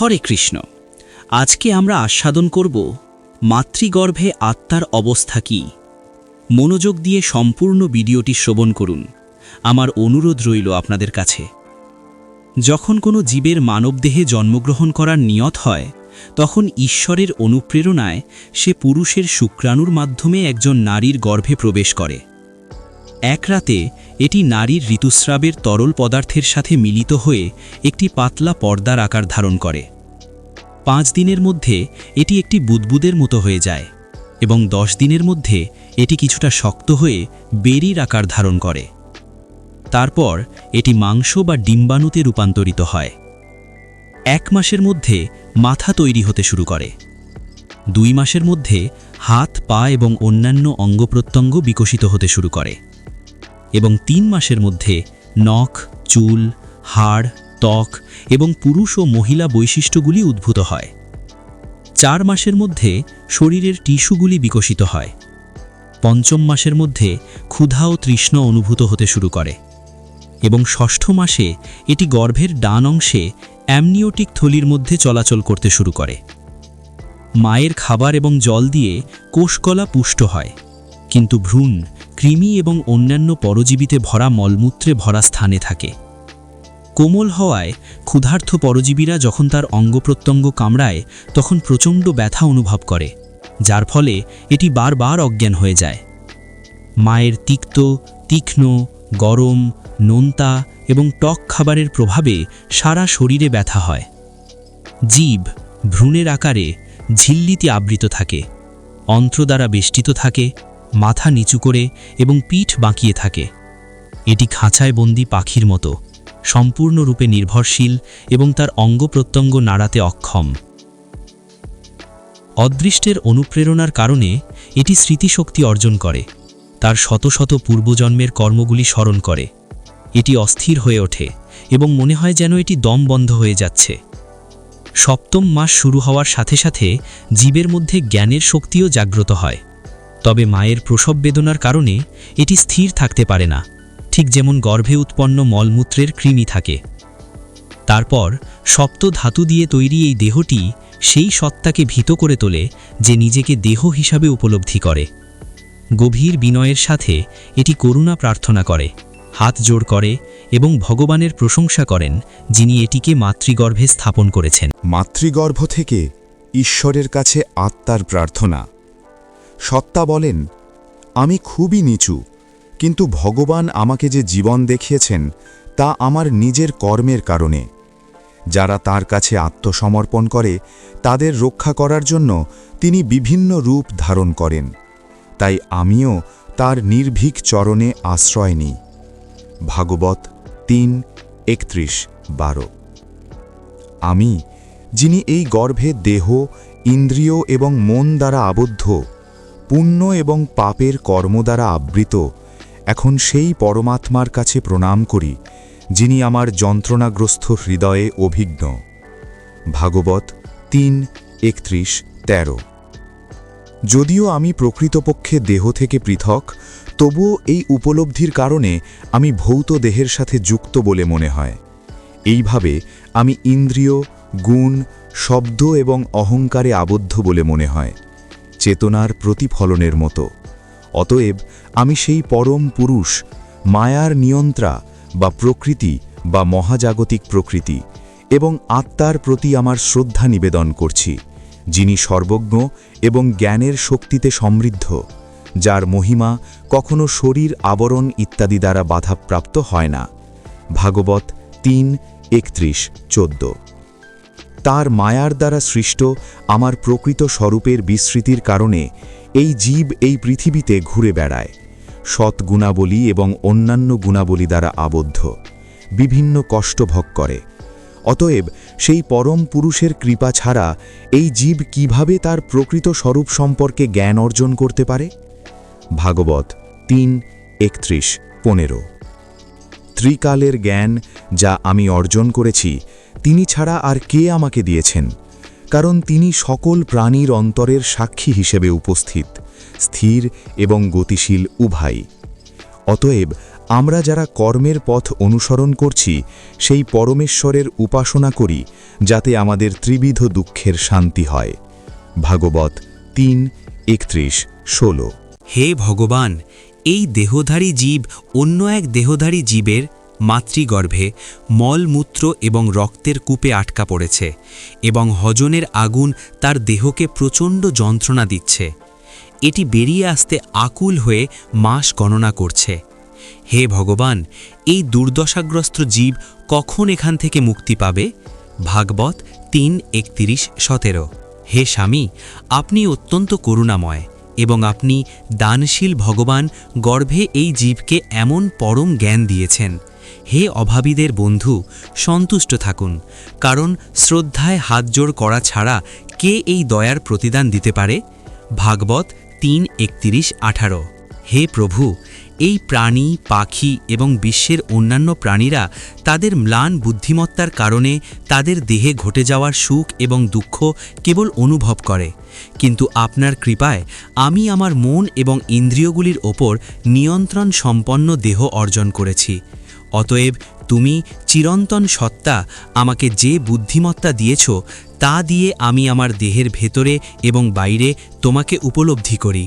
হরে কৃষ্ণ। আজকে আমরা আস্বাদন করব, মাতৃগর্ভে আত্মার অবস্থা কি? মনোযোগ দিয়ে সম্পূর্ণ ভিডিওটি শ্রবণ করুন। আমার অনুরোধ রইল আপনাদের কাছে। যখন কোনো জীবের মানবদেহে জন্মগ্রহণ করার নিয়ত হয়, তখন ঈশ্বরের অনুপ্রেরণায় সে পুরুষের শুক্রাণুর মাধ্যমে একজন নারীর গর্ভে প্রবেশ করে। এক রাতে এটি নারীর ঋতুস্রাবের তরল পদার্থের সাথে মিলিত হয়ে একটি পাতলা পর্দার আকার ধারণ করে। পাঁচ দিনের মধ্যে এটি একটি বুদবুদের মতো হয়ে যায় এবং দশ দিনের মধ্যে এটি কিছুটা শক্ত হয়ে বেরির আকার ধারণ করে। তারপর এটি মাংস বা ডিম্বাণুতে রূপান্তরিত হয়। এক মাসের মধ্যে মাথা তৈরি হতে শুরু করে। দুই মাসের মধ্যে হাত, পা এবং অন্যান্য অঙ্গপ্রত্যঙ্গ বিকশিত হতে শুরু করে। এবং তিন মাসের মধ্যে নখ, চুল, হাড়, ত্বক এবং পুরুষ ও মহিলা বৈশিষ্ট্যগুলি উদ্ভূত হয়। চার মাসের মধ্যে শরীরের টিস্যুগুলি বিকশিত হয়। পঞ্চম মাসের মধ্যে ক্ষুধা ও তৃষ্ণ অনুভূত হতে শুরু করে এবং ষষ্ঠ মাসে এটি গর্ভের ডান অংশে অ্যামনিওটিক থলির মধ্যে চলাচল করতে শুরু করে। মায়ের খাবার এবং জল দিয়ে কোষকলা পুষ্ট হয়, কিন্তু ভ্রূণ কৃমি এবং অন্যান্য পরজীবীতে ভরা মলমূত্রে ভরা স্থানে থাকে। কোমল হওয়ায় ক্ষুধার্থ পরজীবীরা যখন তার অঙ্গপ্রত্যঙ্গ কামড়ায়, তখন প্রচণ্ড ব্যথা অনুভব করে, যার ফলে এটি বারবার অজ্ঞান হয়ে যায়। মায়ের তিক্ত, তীক্ষ্ণ, গরম, নোনতা এবং টক খাবারের প্রভাবে সারা শরীরে ব্যথা হয়। জীব ভ্রূণের আকারে ঝিল্লিতে আবৃত থাকে, অন্ত্র দ্বারা বেষ্টিত থাকে মাথা নিচু করে এবং পিঠ বাঁকিয়ে থাকে। এটি খাঁচায় বন্দি পাখির মতো, সম্পূর্ণরূপে নির্ভরশীল এবং তার অঙ্গ প্রত্যঙ্গ নাড়াতে অক্ষম। অদৃষ্টের অনুপ্রেরণার কারণে এটি স্মৃতিশক্তি অর্জন করে, তার শত শত পূর্বজন্মের কর্মগুলি স্মরণ করে। এটি অস্থির হয়ে ওঠে এবং মনে হয় যেন এটি দম বন্ধ হয়ে যাচ্ছে। সপ্তম মাস শুরু হওয়ার সাথে সাথে জীবের মধ্যে জ্ঞানের শক্তিও জাগ্রত হয়। তবে মায়ের প্রসব বেদনার কারণে এটি স্থির থাকতে পারে না, ঠিক যেমন গর্ভে উৎপন্ন মলমূত্রের কৃমি থাকে। তারপর সপ্ত ধাতু দিয়ে তৈরি এই দেহটি সেই সত্তাকে ভীত করে তোলে যে নিজেকে দেহ হিসাবে উপলব্ধি করে। গভীর বিনয়ের সাথে এটি করুণা প্রার্থনা করে, হাত জোড় করে এবং ভগবানের প্রশংসা করেন যিনি এটিকে মাতৃগর্ভে স্থাপন করেছেন। মাতৃগর্ভ থেকে ঈশ্বরের কাছে আত্মার প্রার্থনা। সত্তা বলেন, আমি খুবই নিচু, কিন্তু ভগবান আমাকে যে জীবন দেখিয়েছেন, তা আমার নিজের কর্মের কারণে। যারা তার কাছে আত্মসমর্পণ করে, তাদের রক্ষা করার জন্য তিনি বিভিন্ন রূপ ধারণ করেন। তাই আমিও তার নির্ভীক চরণে আশ্রয় নিই। ভাগবত তিন, একত্রিশ, বারো। আমি, যিনি এই গর্ভে দেহ, ইন্দ্রিয় এবং মন দ্বারা আবদ্ধ পুণ্য এবং পাপের কর্ম দ্বারা আবৃত, এখন সেই পরমাত্মার কাছে প্রণাম করি, যিনি আমার যন্ত্রণাগ্রস্ত হৃদয়ে অভিজ্ঞ ভাগবত তিন, একত্রিশ, তেরো। যদিও আমি প্রকৃতপক্ষে দেহ থেকে পৃথক, তবুও এই উপলব্ধির কারণে আমি ভৌত দেহের সাথে যুক্ত বলে মনে হয়। এইভাবে আমি ইন্দ্রিয়, গুণ, শব্দ এবং অহংকারে আবদ্ধ বলে মনে হয়। চেতনার প্রতিফলনের মতো। অতএব আমি সেই পরম পুরুষ, মায়ার নিয়ন্ত্রা বা প্রকৃতি বা মহাজাগতিক প্রকৃতি এবং আত্মার প্রতি আমার শ্রদ্ধা নিবেদন করছি, যিনি সর্বজ্ঞ এবং জ্ঞানের শক্তিতে সমৃদ্ধ, যার মহিমা কখনো শরীর আবরণ ইত্যাদি দ্বারা বাধাপ্রাপ্ত হয় না। ভাগবত তিন, একত্রিশ, চোদ্দ। তার মায়ার দ্বারা সৃষ্ট আমার প্রকৃত স্বরূপের বিস্মৃতির কারণে এই জীব এই পৃথিবীতে ঘুরে বেড়ায়। সৎ গুণাবলী এবং অন্যান্য গুণাবলী দ্বারা আবদ্ধ। বিভিন্ন কষ্ট ভোগ করে। অতএব সেই পরম পুরুষের কৃপা ছাড়া এই জীব কীভাবে তার প্রকৃত স্বরূপ সম্পর্কে জ্ঞান অর্জন করতে পারে? ভাগবত তিন, একত্রিশ, পনেরো। ত্রিকালের জ্ঞান যা আমি অর্জন করেছি তিনি ছাড়া আর কে আমাকে দিয়েছেন? কারণ তিনি সকল প্রাণীর অন্তরের সাক্ষী হিসেবে উপস্থিত, স্থির এবং গতিশীল উভয় অতএব আমরা যারা কর্মের পথ অনুসরণ করছি, সেই পরমেশ্বরের উপাসনা করি, যাতে আমাদের ত্রিবিধ দুঃখের শান্তি হয়। ভাগবত তিন, একত্রিশ, ষোলো। হে ভগবান, এই দেহধারী জীব অন্য এক দেহধারী জীবের মাতৃগর্ভে মলমূত্র এবং রক্তের কূপে আটকা পড়েছে এবং হজনের আগুন তার দেহকে প্রচণ্ড যন্ত্রণা দিচ্ছে। এটি বেরিয়ে আসতে আকুল হয়ে মাস গণনা করছে। হে ভগবান, এই দুর্দশাগ্রস্ত জীব কখন এখান থেকে মুক্তি পাবে? ভাগবত তিন একত্রিশ সতেরো। হে স্বামী, আপনি অত্যন্ত করুণাময় এবং আপনি দানশীল ভগবান গর্ভে এই জীবকে এমন পরম জ্ঞান দিয়েছেন। হে অভাবীদের বন্ধু, সন্তুষ্ট থাকুন, কারণ শ্রদ্ধায় হাতজোড় করা ছাড়া কে এই দয়ার প্রতিদান দিতে পারে? ভাগবত তিন একত্রিশ আঠারো। হে প্রভু, এই প্রাণী, পাখি এবং বিশ্বের অন্যান্য প্রাণীরা তাদের ম্লান বুদ্ধিমত্তার কারণে তাদের দেহে ঘটে যাওয়ার সুখ এবং দুঃখ কেবল অনুভব করে। কিন্তু আপনার কৃপায় আমি আমার মন এবং ইন্দ্রিয়গুলির ওপর নিয়ন্ত্রণ সম্পন্ন দেহ অর্জন করেছি। অতএব তুমি চিরন্তন সত্তা আমাকে যে বুদ্ধিমত্তা দিয়েছ, তা দিয়ে আমি আমার দেহের ভেতরে এবং বাইরে তোমাকে উপলব্ধি করি।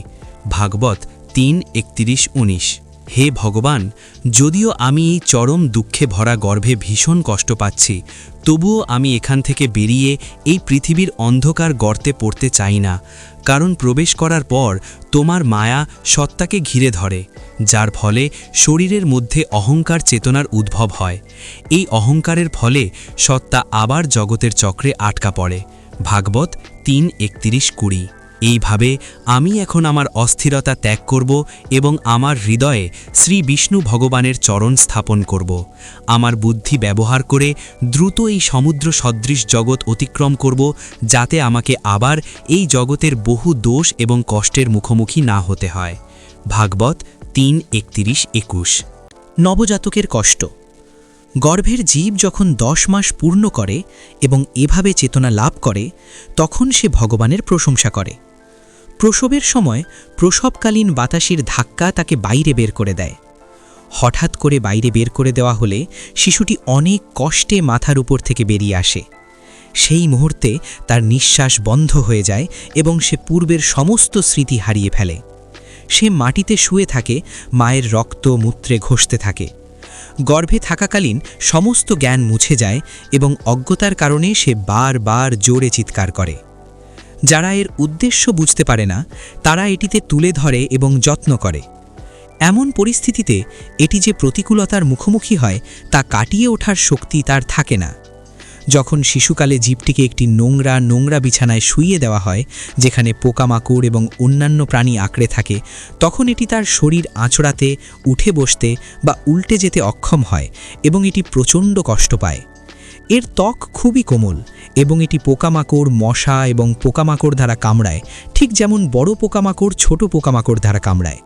ভাগবত তিন একত্রিশ উনিশ। হে ভগবান, যদিও আমি এই চরম দুঃখে ভরা গর্ভে ভীষণ কষ্ট পাচ্ছি, তবুও আমি এখান থেকে বেরিয়ে এই পৃথিবীর অন্ধকার গর্তে পড়তে চাই না, কারণ প্রবেশ করার পর তোমার মায়া সত্তাকে ঘিরে ধরে, যার ফলে শরীরের মধ্যে অহংকার চেতনার উদ্ভব হয়। এই অহংকারের ফলে সত্তা আবার জগতের চক্রে আটকা পড়ে। ভাগবত তিন একত্রিশ কুড়ি। এইভাবে আমি এখন আমার অস্থিরতা ত্যাগ করব এবং আমার হৃদয়ে শ্রী বিষ্ণু ভগবানের চরণ স্থাপন করব। আমার বুদ্ধি ব্যবহার করে দ্রুত এই সমুদ্র সদৃশ জগৎ অতিক্রম করব যাতে আমাকে আবার এই জগতের বহু দোষ এবং কষ্টের মুখোমুখি না হতে হয়। ভাগবত তিন, একত্রিশ, একুশ। নবজাতকের কষ্ট। গর্ভের জীব যখন দশ মাস পূর্ণ করে এবং এভাবে চেতনা লাভ করে, তখন সে ভগবানের প্রশংসা করে। প্রসবের সময় প্রসবকালীন বাতাসের ধাক্কা তাকে বাইরে বের করে দেয়। হঠাৎ করে বাইরে বের করে দেওয়া হলে শিশুটি অনেক কষ্টে মাথার উপর থেকে বেরিয়ে আসে। সেই মুহূর্তে তার নিঃশ্বাস বন্ধ হয়ে যায় এবং সে পূর্বের সমস্ত স্মৃতি হারিয়ে ফেলে। সে মাটিতে শুয়ে থাকে, মায়ের রক্ত মূত্রে ঘষতে থাকে। গর্ভে থাকাকালীন সমস্ত জ্ঞান মুছে যায় এবং অজ্ঞতার কারণে সে বারবার জোরে চিৎকার করে। যারা এর উদ্দেশ্য বুঝতে পারে না, তারা এটিতে তুলে ধরে এবং যত্ন করে। এমন পরিস্থিতিতে এটি যে প্রতিকূলতার মুখোমুখি হয়, তা কাটিয়ে ওঠার শক্তি তার থাকে না। যখন শিশুকালে জীবটিকে একটি নোংরা নোংরা বিছানায় শুইয়ে দেওয়া হয়, যেখানে পোকামাকড় এবং অন্যান্য প্রাণী আঁকড়ে থাকে, তখন এটি তার শরীর আঁচড়াতে, উঠে বসতে বা উল্টে যেতে অক্ষম হয় এবং এটি প্রচণ্ড কষ্ট পায়। এর ত্বক খুবই কোমল এবং এটি পোকামাকড়, মশা এবং পোকামাকড় দ্বারা কামড়ায়, ঠিক যেমন বড় পোকামাকড়, ছোট পোকামাকড় দ্বারা কামড়ায়।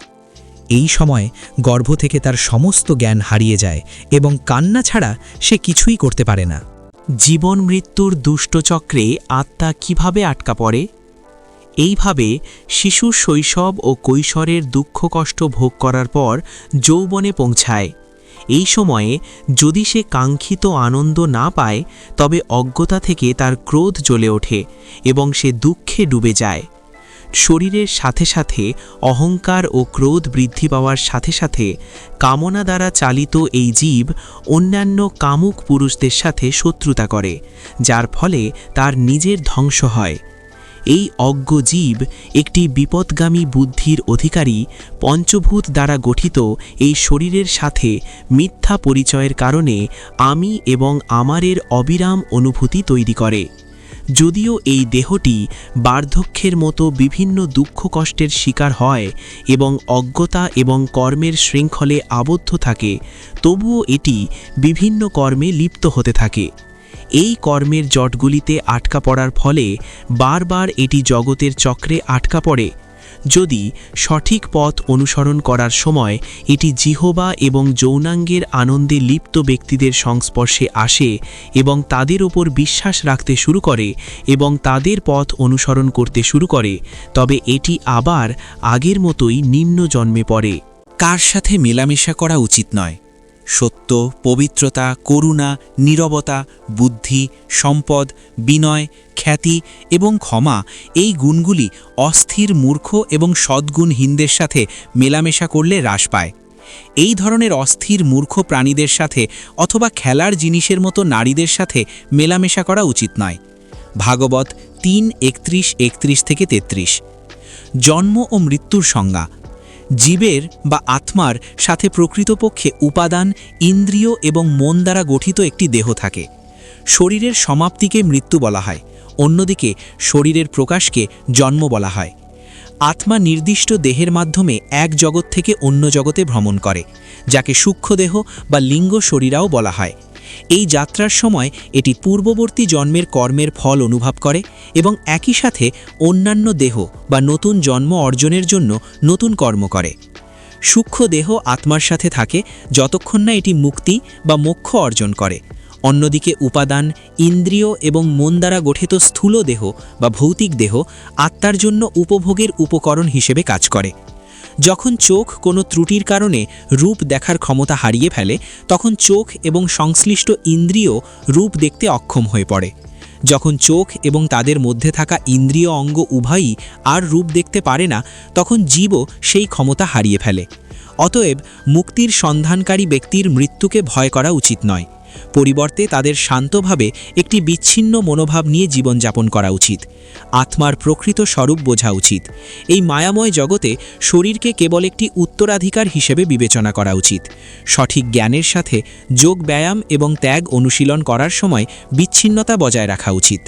এই সময় গর্ভ থেকে তার সমস্ত জ্ঞান হারিয়ে যায় এবং কান্না ছাড়া সে কিছুই করতে পারে না। জীবন মৃত্যুর দুষ্টচক্রে আত্মা কীভাবে আটকা পড়ে? এইভাবে শিশুর শৈশব ও কৈশোরের দুঃখ কষ্ট ভোগ করার পর যৌবনে পৌঁছায়। এই সময়ে যদি সে কাঙ্ক্ষিত আনন্দ না পায়, তবে অজ্ঞতা থেকে তার ক্রোধ জ্বলে ওঠে এবং সে দুঃখে ডুবে যায়। শরীরের সাথে সাথে অহংকার ও ক্রোধ বৃদ্ধি পাওয়ার সাথে সাথে কামনা দ্বারা চালিত এই জীব অন্যান্য কামুক পুরুষদের সাথে শত্রুতা করে, যার ফলে তার নিজের ধ্বংস হয়। এই অজ্ঞ জীব একটি বিপদগামী বুদ্ধির অধিকারী পঞ্চভূত দ্বারা গঠিত এই শরীরের সাথে মিথ্যা পরিচয়ের কারণে আমি এবং আমারের অবিরাম অনুভূতি তৈরি করে। যদিও এই দেহটি বার্ধক্যের মতো বিভিন্ন দুঃখ কষ্টের শিকার হয় এবং অজ্ঞতা এবং কর্মের শৃঙ্খলে আবদ্ধ থাকে, তবুও এটি বিভিন্ন কর্মে লিপ্ত হতে থাকে। এই কর্মের জটগুলিতে আটকা পড়ার ফলে বারবার এটি জগতের চক্রে আটকা পড়ে। যদি সঠিক পথ অনুসরণ করার সময় এটি জিহবা এবং যৌনাঙ্গের আনন্দে লিপ্ত ব্যক্তিদের সংস্পর্শে আসে এবং তাদের ওপর বিশ্বাস রাখতে শুরু করে এবং তাদের পথ অনুসরণ করতে শুরু করে, তবে এটি আবার আগের মতোই নিম্ন জন্মে পড়ে। কার সাথে মেলামেশা করা উচিত নয়। সত্য, পবিত্রতা, করুণা, নীরবতা, বুদ্ধি, সম্পদ, বিনয়, খ্যাতি এবং ক্ষমা এই গুণগুলি অস্থির, মূর্খ এবং সদ্গুণহীনদের সাথে মেলামেশা করলে হ্রাস পায়। এই ধরনের অস্থির, মূর্খ প্রাণীদের সাথে অথবা খেলার জিনিসের মতো নারীদের সাথে মেলামেশা করা উচিত নয়। ভাগবত তিন, একত্রিশ একত্রিশ থেকে তেত্রিশ। জন্ম ও মৃত্যুর সংজ্ঞা। জীবের বা আত্মার সাথে প্রকৃতপক্ষে উপাদান, ইন্দ্রিয় এবং মন দ্বারা গঠিত একটি দেহ থাকে। শরীরের সমাপ্তিকে মৃত্যু বলা হয়, অন্যদিকে শরীরের প্রকাশকে জন্ম বলা হয়। আত্মা নির্দিষ্ট দেহের মাধ্যমে এক জগৎ থেকে অন্য জগতে ভ্রমণ করে, যাকে সূক্ষ্মদেহ বা লিঙ্গ শরীরাও বলা হয়। এই যাত্রার সময় এটি পূর্ববর্তী জন্মের কর্মের ফল অনুভব করে এবং একই সাথে অন্যান্য দেহ বা নতুন জন্ম অর্জনের জন্য নতুন কর্ম করে। সূক্ষ্ম দেহ আত্মার সাথে থাকে যতক্ষণ না এটি মুক্তি বা মোক্ষ অর্জন করে। অন্যদিকে উপাদান, ইন্দ্রিয় এবং মন দ্বারা গঠিত স্থূল দেহ বা ভৌতিক দেহ আত্মার জন্য উপভোগের উপকরণ হিসেবে কাজ করে। যখন চোখ কোনো ত্রুটির কারণে রূপ দেখার ক্ষমতা হারিয়ে ফেলে, তখন চোখ এবং সংশ্লিষ্ট ইন্দ্রিয় রূপ দেখতে অক্ষম হয়ে পড়ে। যখন চোখ এবং তাদের মধ্যে থাকা ইন্দ্রিয় অঙ্গ উভয়ই আর রূপ দেখতে পারে না, তখন জীবও সেই ক্ষমতা হারিয়ে ফেলে। অতএব মুক্তির সন্ধানকারী ব্যক্তির মৃত্যুকে ভয় করা উচিত নয়। পরিবর্তে তাদের শান্তভাবে একটি বিচ্ছিন্ন মনোভাব নিয়ে জীবনযাপন করা উচিত। আত্মার প্রকৃত স্বরূপ বোঝা উচিত। এই মায়াময় জগতে শরীরকে কেবল একটি উত্তরাধিকার হিসেবে বিবেচনা করা উচিত। সঠিক জ্ঞানের সাথে যোগ ব্যায়াম এবং ত্যাগ অনুশীলন করার সময় বিচ্ছিন্নতা বজায় রাখা উচিত।